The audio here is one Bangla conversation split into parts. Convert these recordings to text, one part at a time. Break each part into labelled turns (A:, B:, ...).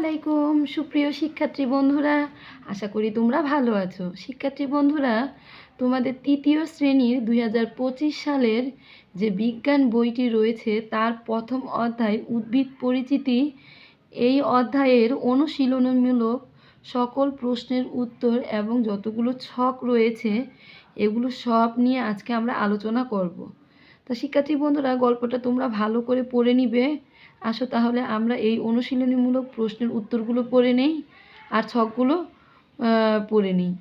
A: আলাইকুম, সুপ্রিয় শিক্ষার্থী বন্ধুরা। আশা করি তোমরা ভালো আছো। শিক্ষার্থী বন্ধুরা, তোমাদের তৃতীয় শ্রেণির দুই হাজার পঁচিশ সালের যে বিজ্ঞান বইটি রয়েছে, তার প্রথম অধ্যায় উদ্ভিদ পরিচিতি, এই অধ্যায়ের অনুশীলনমূলক সকল প্রশ্নের উত্তর এবং যতগুলো ছক রয়েছে, এগুলো সব নিয়ে আজকে আমরা আলোচনা করব। তো শিক্ষার্থী বন্ধুরা, গল্পটা তোমরা ভালো করে পড়ে নিবে। আসো তাহলে আমরা এই অনুশীলনীমূলক প্রশ্নের উত্তরগুলো পড়ে নেই আর ছকগুলো পড়ে নিই।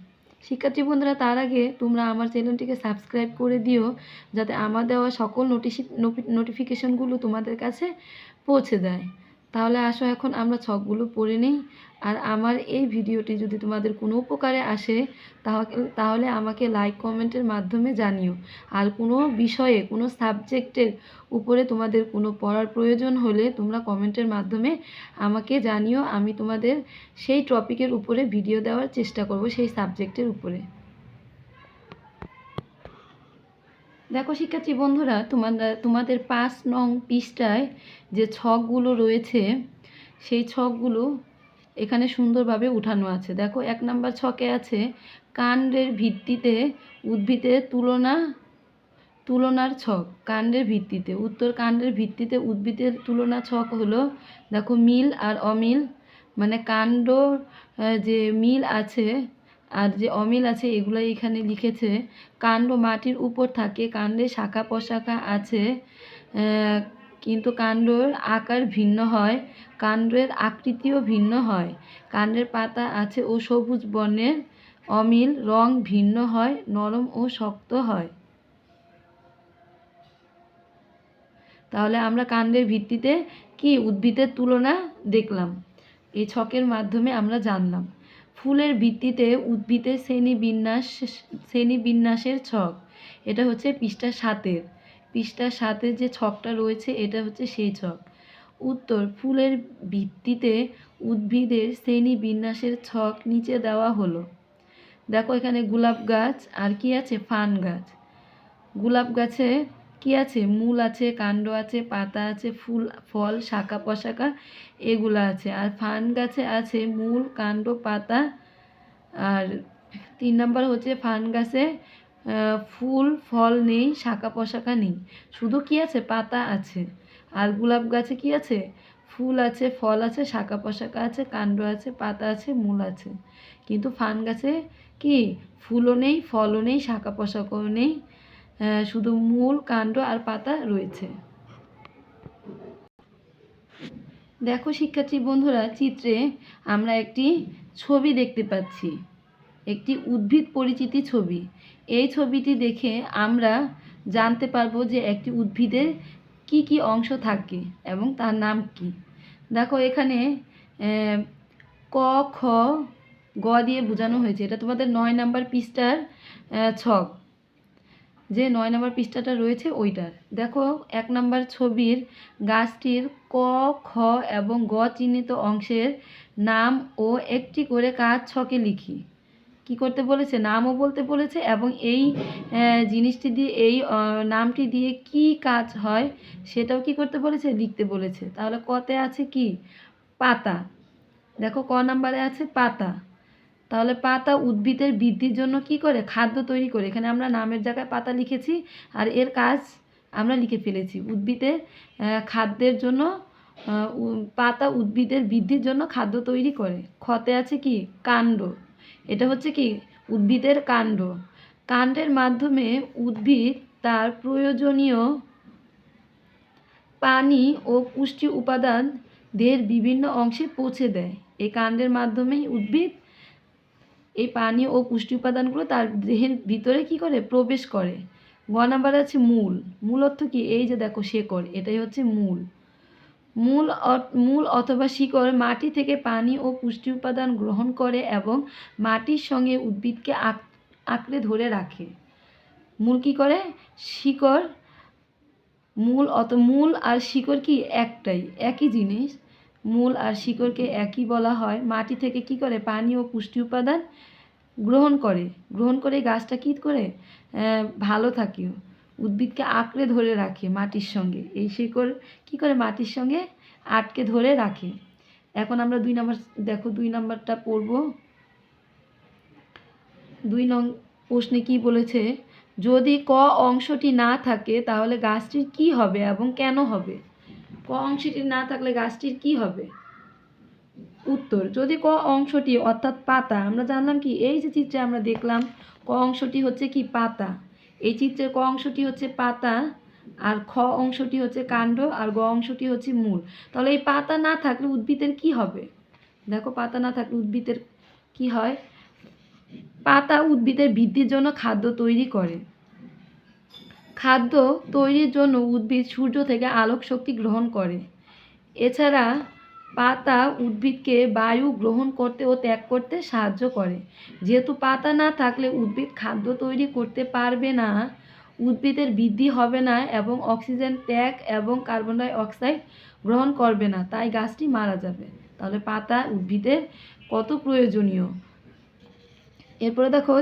A: শিক্ষার্থী বন্ধুরা, তার আগে তোমরা আমার চ্যানেলটিকে সাবস্ক্রাইব করে দিও যাতে আমার দেওয়া সকল নোটিশি নোটিফিকেশনগুলো তোমাদের কাছে পৌঁছে যায় তাহলে আসো এখন আমরা ছকগুলো পড়ে নিই। আর আমার এই ভিডিওটি যদি তোমাদের কোনো উপকারে আসে তাহলে তাহলে আমাকে লাইক কমেন্টের মাধ্যমে জানিও। আর কোনো বিষয়ে, কোনো সাবজেক্টের উপরে তোমাদের কোনো পড়ার প্রয়োজন হলে তোমরা কমেন্টের মাধ্যমে আমাকে জানিও। আমি তোমাদের সেই টপিকের উপরে ভিডিও দেওয়ার চেষ্টা করব, সেই সাবজেক্টের উপরে। দেখো শিক্ষার্থী বন্ধুরা তোমাদের তোমাদের পাঁচ নং পৃষ্ঠায় যে ছকগুলো রয়েছে, সেই ছকগুলো এখানে সুন্দরভাবে উঠানো আছে। দেখো, এক নাম্বার ছকে আছে, কাণ্ডের ভিত্তিতে উদ্ভিদের তুলনা, তুলনার ছক, কাণ্ডের ভিত্তিতে। উত্তর কাণ্ডের ভিত্তিতে উদ্ভিদের তুলনা ছক হলো, দেখো, মিল আর অমিল। মানে কাণ্ড যে মিল আছে আর যে অমিল আছে এগুলো এখানে লিখেছে, কাণ্ড মাটির উপর থাকে, কাণ্ডে শাখা প্রশাখা আছে কিন্তু কাণ্ডর আকার ভিন্ন হয়, কাণ্ডের আকৃতিও ভিন্ন হয়। কাণ্ডের পাতা আছে ও সবুজ বর্ণের, অমিল রং ভিন্ন হয়, নরম ও শক্ত হয়। তাহলে আমরা কাণ্ডের ভিত্তিতে কি উদ্ভিদের তুলনা দেখলাম? এই ছকের মাধ্যমে আমরা জানলাম। ফুলের ভিত্তিতে উদ্ভিদের শ্রেণীবিন্যাস, শ্রেণীবিন্যাসের ছক। এটা হচ্ছে পৃষ্ঠা সাতের। পৃষ্ঠা সাতের যে ছকটা রয়েছে, এটা হচ্ছে সেই ছক। উত্তর, ফুলের ভিত্তিতে উদ্ভিদের শ্রেণি বিন্যাসের ছক নিচে দেওয়া হলো। দেখো এখানে গোলাপ গাছ, আর কি আছে? ফান গাছ। গোলাপ গাছে কি আছে? মূল আছে, কাণ্ড আছে, পাতা আছে, ফুল, ফল, শাখা পশাখা, এগুলো আছে। আর ফান গাছে আছে মূল, কাণ্ড, পাতা, আর তিন নম্বর হচ্ছে ফান গাছে ফুল, ফল নেই, শাখা প্রশাখা নেই। শুধু কি আছে? পাতা আছে। আর গোলাপ গাছে কি আছে? ফুল আছে, ফল আছে, শাখা প্রশাখা আছে, কাণ্ড আছে, পাতা আছে, মূল আছে। কিন্তু ফান গাছে কি? ফুলও নেই, ফলও নেই, শাখা প্রশাখাও নেই শুধু মূল, কাণ্ড আর পাতা রয়েছে। দেখো শিক্ষার্থী বন্ধুরা, চিত্রে আমরা একটি ছবি দেখতে পাচ্ছি। একটি উদ্ভিদ পরিচিতি ছবি। এই ছবিটি দেখে আমরা জানতে পারব যে একটি উদ্ভিদের কি কি অংশ থাকে এবং তার নাম কি। দেখো, এখানে ক, খ, গ দিয়ে বোঝানো হয়েছে। এটা তোমাদের নয় নাম্বার পৃষ্ঠার ছক। যে নয় নম্বর পৃষ্ঠাটা রয়েছে ওইটার। দেখো, এক নম্বর ছবির গাছটির ক, খ এবং গ চিহ্নিত অংশের নাম ও একটি করে কাজ ছকে লিখি। কি করতে বলেছে, নামও বলতে বলেছে এবং এই জিনিসটি দিয়ে, এই নামটি দিয়ে কি কাজ হয় সেটাও কি করতে বলেছে, লিখতে বলেছে। তাহলে কতে আছে কি? পাতা। দেখো ক নাম্বারে আছে পাতা। তাহলে পাতা উদ্ভিদের বৃদ্ধির জন্য কি করে? খাদ্য তৈরি করে। এখানে আমরা নামের জায়গায় পাতা লিখেছি আর এর কাজ আমরা লিখে ফেলেছি। উদ্ভিদের খাদ্যের জন্য পাতা উদ্ভিদের বৃদ্ধির জন্য খাদ্য তৈরি করে। ক্ষতে আছে কি? কাণ্ড। এটা হচ্ছে কি? উদ্ভিদের কাণ্ড। কাণ্ডের মাধ্যমে উদ্ভিদ তার প্রয়োজনীয় পানি ও পুষ্টি উপাদান দেহের বিভিন্ন অংশে পৌঁছে দেয়। এই কাণ্ডের মাধ্যমেই উদ্ভিদ এই পানি ও পুষ্টি উপাদানগুলো তার দেহের ভিতরে কি করে? প্রবেশ করে। গ নাম্বার আছে মূল। মূল অর্থ কি? এই যে দেখো শেকড়, এটাই হচ্ছে মূল। মূল মূল অথবা শিকড় মাটি থেকে পানি ও পুষ্টি উপাদান গ্রহণ করে এবং মাটির সঙ্গে উদ্ভিদকে আঁক আঁকড়ে ধরে রাখে। মূল কি করে? শিকড় মূল অত মূল আর শিকড় কি একটাই? একই জিনিস। মূল আর শিকড়কে একই বলা হয়। মাটি থেকে কি করে? পানি ও পুষ্টি উপাদান গ্রহণ করে। গ্রহণ করে গাছটা কী করে? ভালো থাকে। উদ্ভিদকে আঁকড়ে ধরে রাখে মাটির সঙ্গে। এই শিকড় কী করে মাটির সঙ্গে আটকে ধরে রাখে? এখন আমরা দুই নাম্বার, দেখো দুই নম্বরটা পড়ব। দুই নং প্রশ্নে কি বলেছে? যদি ক অংশটি না থাকে তাহলে গাছটির কি হবে এবং কেন হবে? ক অংশটি না থাকলে গাছটির কি হবে? উত্তর, যদি ক অংশটি অর্থাৎ পাতা, আমরা জানলাম কি? এই যে চিত্রে আমরা দেখলাম, ক অংশটি হচ্ছে কি? পাতা। এই চিত্রের ক অংশটি হচ্ছে পাতা আর খ অংশটি হচ্ছে কাণ্ড আর গ অংশটি হচ্ছে মূল। তাহলে এই পাতা না থাকলে উদ্ভিদের কি হবে? দেখো পাতা না থাকলে উদ্ভিদের কি হয়? পাতা উদ্ভিদের বৃদ্ধির জন্য খাদ্য তৈরি করে। খাদ্য তৈরির জন্য উদ্ভিদ সূর্য থেকে আলোক শক্তি গ্রহণ করে। এছাড়া পাতা উদ্ভিদকে বায়ু গ্রহণ করতে ও ত্যাগ করতে সাহায্য করে। যেহেতু পাতা না থাকলে উদ্ভিদ খাদ্য তৈরি করতে পারবে না, উদ্ভিদের বৃদ্ধি হবে না এবং অক্সিজেন, ত্যাগ এবং কার্বন ডাই অক্সাইড গ্রহণ করবে না, তাই গাছটি মারা যাবে। তাহলে পাতা উদ্ভিদের কত প্রয়োজনীয়? এরপরে দেখো,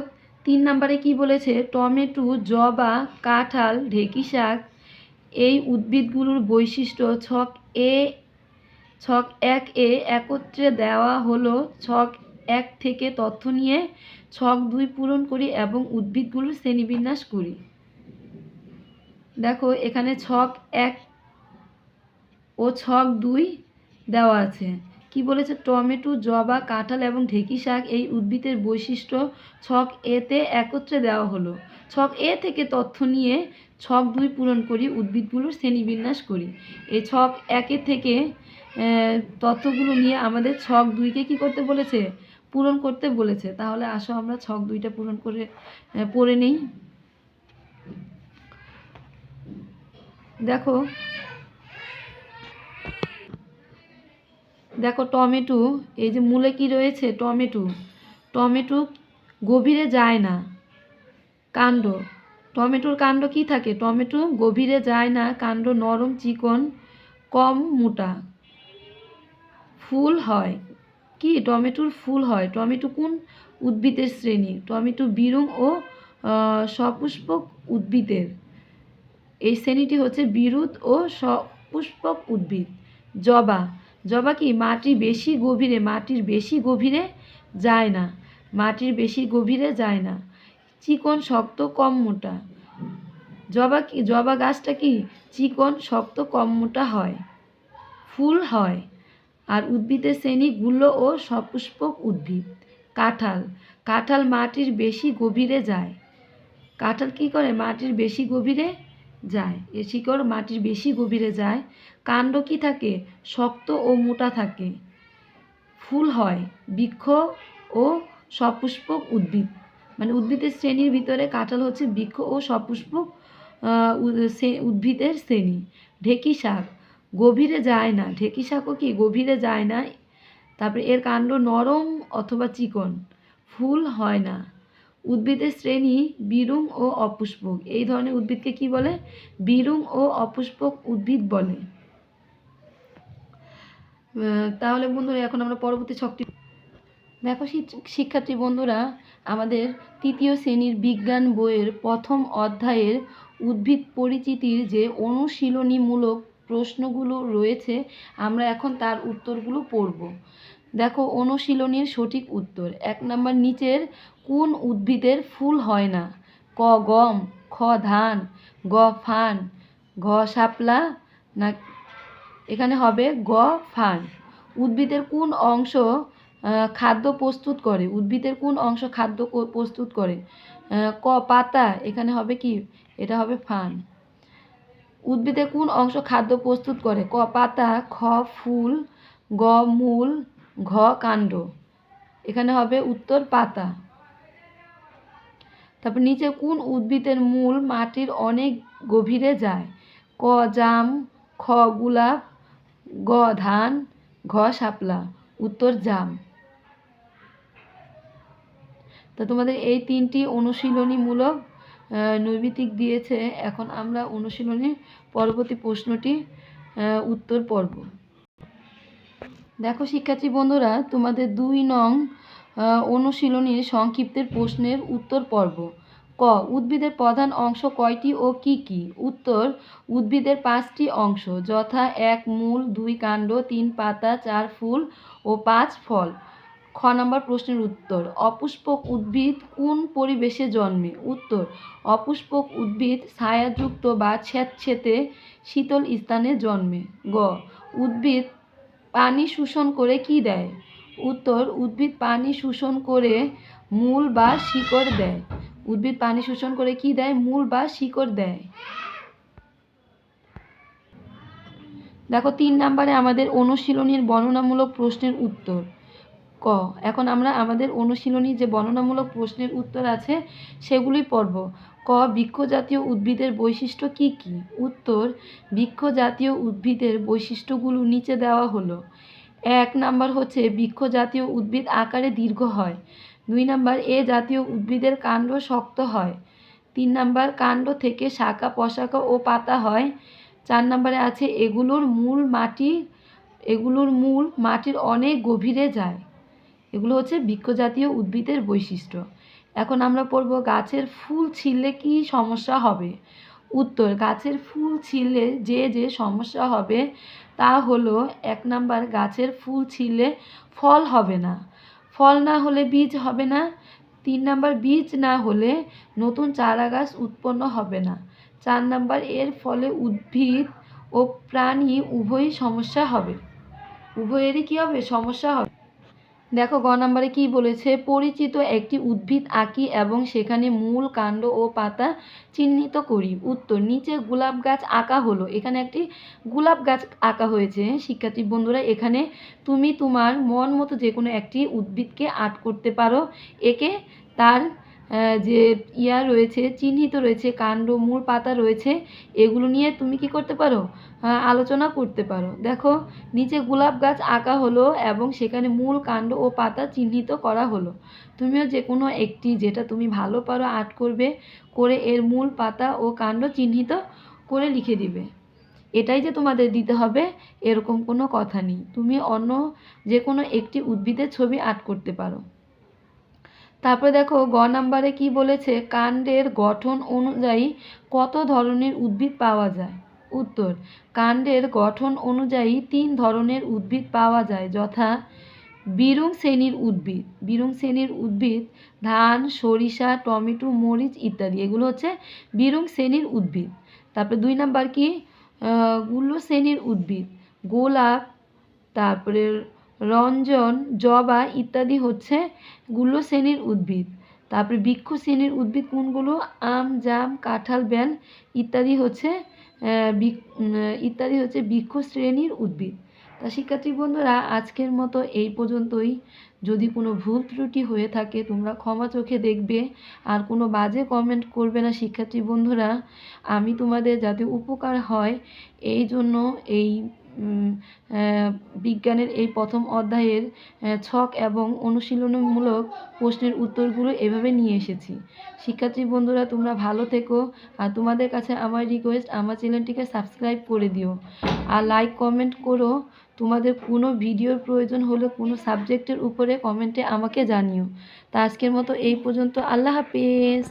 A: তিন নম্বরে কি বলেছে? টমেটো, জবা, কাঁঠাল, ঢেঁকি শাক, এই উদ্ভিদগুলোর বৈশিষ্ট্য ছক এ ছক এক এ একত্রে দেওয়া হলো ছক এক থেকে তথ্য নিয়ে ছক দুই পূরণ করি এবং উদ্ভিদগুলোর শ্রেণীবিন্যাস করি। দেখো, এখানে ছক এক ও ছক দুই দেওয়া আছে। কি বলেছে? টমেটো, জবা, কাঁঠাল এবং ঢেঁকি শাক এই উদ্ভিদের বৈশিষ্ট্য ছক এতে একত্রে দেওয়া হলো। ছক এ থেকে তথ্য নিয়ে ছক দুই পূরণ করি, উদ্ভিদগুলোর শ্রেণীবিন্যাস করি। এই ছক একের থেকে তথ্যগুলো নিয়ে আমাদের ছক দুইকে কি করতে বলেছে? পূরণ করতে বলেছে। তাহলে আসো আমরা ছক দুইটা পূরণ করে পড়ে নিই। দেখো দেখো টমেটো, এই যে মূলে কি রয়েছে? টমেটো। টমেটো গভীরে যায় না। কাণ্ড। টমেটোর কাণ্ড কি থাকে? টমেটো গভীরে যায় না, কাণ্ড নরম, চিকন, কম, মোটা। ফুল হয়। কি? টমেটোর ফুল হয়। টমেটো কোন উদ্ভিদের শ্রেণি? টমেটো বিরুং ও সপুষ্পক উদ্ভিদের। এই শ্রেণীটি হচ্ছে বিরুৎ ও সপুষ্পক উদ্ভিদ। জবা। জবা কি? মাটি বেশি গভীরে, মাটির বেশি গভীরে যায় না। মাটির বেশি গভীরে যায় না। চিকন, শক্ত, কম, মোটা। জবা কি? জবা গাছটা কি? চিকন, শক্ত, কম, মোটা হয়। ফুল হয়। আর উদ্ভিদের শ্রেণি গুলো ও সপুষ্পক উদ্ভিদ। কাঁঠাল। কাঁঠাল মাটির বেশি গভীরে যায়। কাঁঠাল কি করে মাটির বেশি গভীরে যায়? এ শিকড় মাটির বেশি গভীরে যায়। কাণ্ড কি থাকে? শক্ত ও মোটা থাকে। ফুল হয়। বৃক্ষ ও সপুষ্পক উদ্ভিদ। মানে উদ্ভিদের শ্রেণির ভিতরে কাঁঠাল হচ্ছে বৃক্ষ ও সপুষ্পক উদ্ভিদের শ্রেণি। ঢেঁকি শাক। গভীরে যায় না। ঢেঁকি শাকও কি গভীরে যায় না? তারপরে এর কাণ্ড নরম অথবা চিকন, ফুল হয় না। উদ্ভিদের শ্রেণি বিরুং ও অপুষ্পক। এই ধরনের উদ্ভিদকে কি বলে? বিরুং ও অপুষ্পক উদ্ভিদ বলে। তাহলে বন্ধুরা, এখন আমরা পরবর্তী ছকটি দেখো শিক- শিক্ষার্থী বন্ধুরা, আমাদের তৃতীয় শ্রেণির বিজ্ঞান বইয়ের প্রথম অধ্যায়ের উদ্ভিদ পরিচিতির যে অনুশীলনীমূলক প্রশ্নগুলো রয়েছে, আমরা এখন তার উত্তরগুলো পড়ব। দেখো, অনুশীলনীর সঠিক উত্তর। এক নম্বর, নিচের কোন উদ্ভিদের ফুল হয় না? ক, গম, খ, ধান, গ, ফান, ঘ, শাপলা, না, এখানে হবে গ, ফান। উদ্ভিদের কোন অংশ খাদ্য প্রস্তুত করে? উদ্ভিদের কোন অংশ খাদ্য প্রস্তুত করে? ক, পাতা, এখানে হবে কি? এটা হবে ফান। উদ্ভিদের কোন অংশ খাদ্য প্রস্তুত করে? ক, পাতা, খ, ফুল, গ, মূল, ঘ, কাণ্ড। এখানে হবে উত্তর, পাতা। তারপর নিচে কোন উদ্ভিদের মূল মাটির অনেক গভীরে যায়? ক, জাম, খ, গোলাপ, গ, ধান, ঘ, শাপলা। উত্তর, জাম। তো তোমাদের এই তিনটি অনুশীলনীমূলক নৈবিতিক দিয়েছে। এখন আমরা অনুশীলনীর পরবর্তী প্রশ্নটি উত্তর পড়ব দেখো শিক্ষার্থী বন্ধুরা, তোমাদের দুই নং অনুশীলনীর সংক্ষিপ্তের প্রশ্নের উত্তর পর্ব। ক, উদ্ভিদের প্রধান অংশ কয়টি ও কি কি? উত্তর, উদ্ভিদের পাঁচটি অংশ, যথা এক, মূল, দুই কাণ্ড, তিন পাতা, চার ফুল ও পাঁচ ফল। খ নম্বর প্রশ্নের উত্তর। অপুষ্পক উদ্ভিদ কোন পরিবেশে জন্মে? উত্তর, অপুষ্পক উদ্ভিদ ছায়াযুক্ত বা স্যাঁতসেঁতে শীতল স্থানে জন্মে। গ, উদ্ভিদ পানি শোষণ করে কি দেয়? উত্তর, উদ্ভিদ পানি শোষণ করে মূল বা শিকড় দেয়। উদ্ভিদ পানি শোষণ করে কি দেয়? মূল বা শিকড় দেয়। দেখো, তিন নম্বরে আমাদের অনুশীলনীর বর্ণনামূলক প্রশ্নের উত্তর। ক। এখন আমরা আমাদের অনুশীলনী যে বর্ণনামূলক প্রশ্নের উত্তর আছে সেগুলি পড়ব। ক বৃক্ষ জাতীয় উদ্ভিদের বৈশিষ্ট্য কি কি? উত্তর বৃক্ষ জাতীয় উদ্ভিদের বৈশিষ্ট্যগুলো নিচে দেওয়া হলো। এক নাম্বার হচ্ছে বৃক্ষ জাতীয় উদ্ভিদ আকারে দীর্ঘ হয়। দুই নাম্বার, এ জাতীয় উদ্ভিদের কাণ্ড শক্ত হয়। তিন নাম্বার, কাণ্ড থেকে শাখা, পশাখা ও পাতা হয়। চার নাম্বারে আছে, এগুলোর মূল মাটি, এগুলোর মূল মাটির অনেক গভীরে যায়। এগুলো হচ্ছে বৃক্ষজাতীয় উদ্ভিদের বৈশিষ্ট্য। এখন আমরা পড়ব গাছের ফুল ছিঁড়লে কি সমস্যা হবে? উত্তর, গাছের ফুল ছিঁড়লে যে যে সমস্যা হবে তা হলো, এক নাম্বার, গাছের ফুল ছিঁড়লে ফল হবে না। ফল না হলে বীজ হবে না। তিন নাম্বার, বীজ না হলে নতুন চারা গাছ উৎপন্ন হবে না। চার নাম্বার, এর ফলে উদ্ভিদ ও প্রাণী উভয়ই সমস্যা হবে। উভয়েরই কী হবে? সমস্যা হবে। দেখো গ নাম্বারে কি বলেছে? পরিচিত একটি উদ্ভিদ আঁকি এবং সেখানে মূল কাণ্ড ও পাতা চিহ্নিত করি। উত্তর, নিচে গোলাপ গাছ আঁকা হলো। এখানে একটি গোলাপ গাছ আঁকা হয়েছে। শিক্ষার্থী বন্ধুরা, এখানে তুমি তোমার মন মতো যে কোনো একটি উদ্ভিদকে আর্ট করতে পারো। একে তার যে ইয়া রয়েছে, চিহ্নিত রয়েছে, কাণ্ড, মূল পাতা রয়েছে, এগুলো নিয়ে তুমি কি করতে পারো? আলোচনা করতে পারো। দেখো, নিচে গোলাপ গাছ আঁকা হলো এবং সেখানে মূল কাণ্ড ও পাতা চিহ্নিত করা হলো। তুমিও যে কোনো একটি যেটা তুমি ভালো পারো আর্ট করবে, করে এর মূল পাতা ও কাণ্ড চিহ্নিত করে লিখে দিবে। এটাই যে তোমাদের দিতে হবে, এরকম কোনো কথা নেই। তুমি অন্য যে কোনো একটি উদ্ভিদের ছবি আর্ট করতে পারো। তারপরে দেখো গ নাম্বারে কি বলেছে? কাণ্ডের গঠন অনুযায়ী কত ধরনের উদ্ভিদ পাওয়া যায়? উত্তর, কাণ্ডের গঠন অনুযায়ী তিন ধরনের উদ্ভিদ পাওয়া যায়, যথা বিরুং শ্রেণির উদ্ভিদ। বিরুং শ্রেণির উদ্ভিদ ধান, সরিষা, টমেটো, মরিচ ইত্যাদি, এগুলো হচ্ছে বিরুং শ্রেণির উদ্ভিদ। তারপরে দুই নাম্বার কি? গুল্ম শ্রেণির উদ্ভিদ, গোলাপ, তারপরে রঞ্জন, জবা ইত্যাদি হচ্ছে গুল্ম শ্রেণির উদ্ভিদ। তারপরে বৃক্ষ শ্রেণির উদ্ভিদ কোনগুলো? আম, জাম, কাঁঠাল, বেল ইত্যাদি হচ্ছে ইত্যাদি হচ্ছে বৃক্ষ শ্রেণির উদ্ভিদ। তা শিক্ষার্থী বন্ধুরা, আজকের মতো এই পর্যন্তই। যদি কোনো ভুল ত্রুটি হয়ে থাকে, তোমরা ক্ষমা চোখে দেখবে। আর কোনো বাজে কমেন্ট করবে না শিক্ষার্থী বন্ধুরা। আমি তোমাদের যাতে উপকার হয়, এই জন্য এই বিজ্ঞানের এই প্রথম অধ্যায়ের ছক এবং অনুশীলনমূলক প্রশ্নের উত্তরগুলো এভাবে নিয়ে এসেছি। শিক্ষার্থী বন্ধুরা, তোমরা ভালো থেকো আর তোমাদের কাছে আমার রিকোয়েস্ট আমার চ্যানেলটিকে সাবস্ক্রাইব করে দিও। আর লাইক কমেন্ট করো। তোমাদের কোনো ভিডিওর প্রয়োজন হলে কোনো সাবজেক্টের উপরে কমেন্টে আমাকে জানিও। তা আজকের মতো এই পর্যন্ত। আল্লাহ হাফেজ।